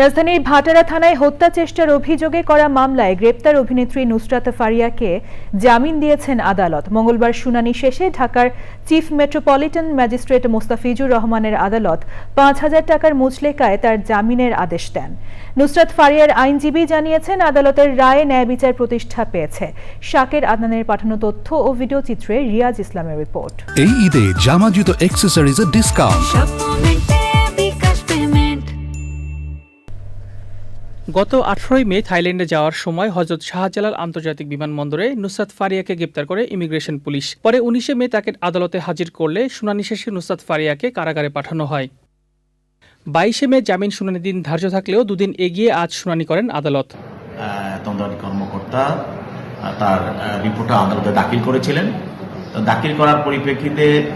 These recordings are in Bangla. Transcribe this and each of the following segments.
রাজধানীর ভাটারা থানায় হত্যা চেষ্টার অভিযোগে করা মামলায় গ্রেপ্তার অভিনেত্রী নুসরাত ফারিয়াকে জামিন দিয়েছেন আদালত। মঙ্গলবার শুনানি শেষে ঢাকার চিফ মেট্রোপলিটন ম্যাজিস্ট্রেট মোস্তাফিজুর রহমানের আদালত পাঁচ হাজার টাকার মুচলেকায় তার জামিনের আদেশ দেন। নুসরাত ফারিয়ার আইনজীবী জানিয়েছেন আদালতের রায়ে ন্যায় বিচার প্রতিষ্ঠা পেয়েছে। শাকের আদনানের পাঠানো তথ্য ও ভিডিও চিত্রে রিয়াজ ইসলামের রিপোর্ট। এই ঈদে জামা জুতো অ্যাক্সেসরিজের ডিসকাউন্ট গত আঠারোই মে থাইল্যান্ডে যাওয়ার সময় হজরত শাহজালাল আন্তর্জাতিক বিমানবন্দরে নুসরাত ফারিয়াকে গ্রেপ্তার করে ইমিগ্রেশন পুলিশ। পরে উনিশে মে তাকে আদালতে হাজির করলে শুনানি শেষে নুসরাত ফারিয়াকে কারাগারে পাঠানো হয়। বাইশে মে জামিন শুনানি দিন ধার্য থাকলেও দুদিন এগিয়ে আজ শুনানি করেন আদালত। আহ, তদন্তকারী কর্মকর্তা তার রিপোর্টটা আদালতে দাখিল করেছিলেন। দাখিল করার পরিপ্রেক্ষিতে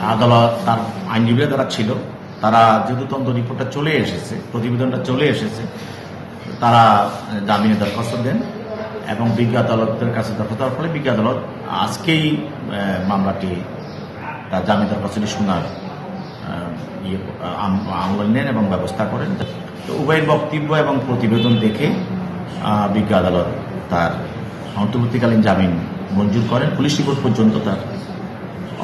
আদালত তার আইনজীবীরা যারা ছিল তারা যেহেতু তদন্ত রিপোর্টটা চলে এসেছে, প্রতিবেদনটা চলে এসেছে, তারা জামিনে দরখাস্ত দেন এবং বিজ্ঞ আদালতের কাছে দরখাস্ত দেওয়ার ফলে বিজ্ঞ আদালত আজকেই মামলাটি তার জামিন দরখাস্তটি শোনার ইয়ে আমল নেন এবং ব্যবস্থা করেন। তো উভয়ের বক্তব্য এবং প্রতিবেদন দেখে বিজ্ঞ আদালত তার অন্তর্বর্তীকালীন জামিন মঞ্জুর করেন। পুলিশ রিপোর্ট পর্যন্ত তার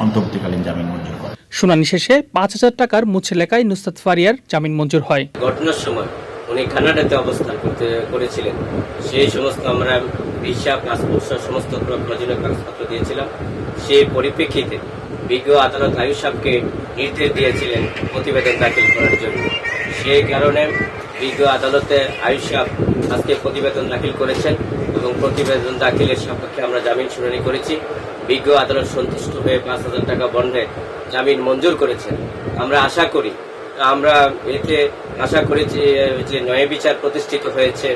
অন্তর্বর্তীকালীন জামিন মঞ্জুর করেন। শুনানি শেষে পাঁচ হাজার টাকার মুচলেকায় নুসরাত ফারিয়ার জামিন মঞ্জুর হয়। ঘটনার সময় উনি কানাডাতে অবস্থান করতে করেছিলেন। সেই সমস্ত আমরা ভিসা, পাসপোর্ট সমস্ত প্রয়োজনীয় কাগজপত্র দিয়েছিলাম। সেই পরিপ্রেক্ষিতে বিজ্ঞ আদালত আয়ুষ সাহকে নির্দেশ দিয়েছিলেন প্রতিবেদন দাখিল করার জন্য। সেই কারণে বিজ্ঞ আদালতে আয়ুষ আজকে প্রতিবেদন দাখিল করেছেন এবং প্রতিবেদন দাখিলের সাপেক্ষে আমরা জামিন শুনানি করেছি। বিজ্ঞ আদালত সন্তুষ্ট হয়ে পাঁচ হাজার টাকা বন্ধে জামিন মঞ্জুর করেছেন। আমরা আশা করি, আমরা এতে আশা করেছি যে ন্যায় বিচার প্রতিষ্ঠিত হয়েছে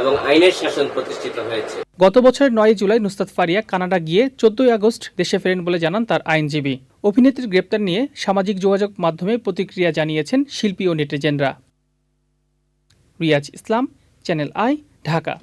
এবং আইনের শাসন প্রতিষ্ঠিত হয়েছে। গত বছরের নয় জুলাই নুসরাত ফারিয়া কানাডা গিয়ে চোদ্দই আগস্ট দেশে ফেরেন বলে জানান তার আইনজীবী। অভিনেত্রীর গ্রেপ্তার নিয়ে সামাজিক যোগাযোগ মাধ্যমে প্রতিক্রিয়া জানিয়েছেন শিল্পী ও নেটিজেনরা। Riaz Islam channel I Dhaka.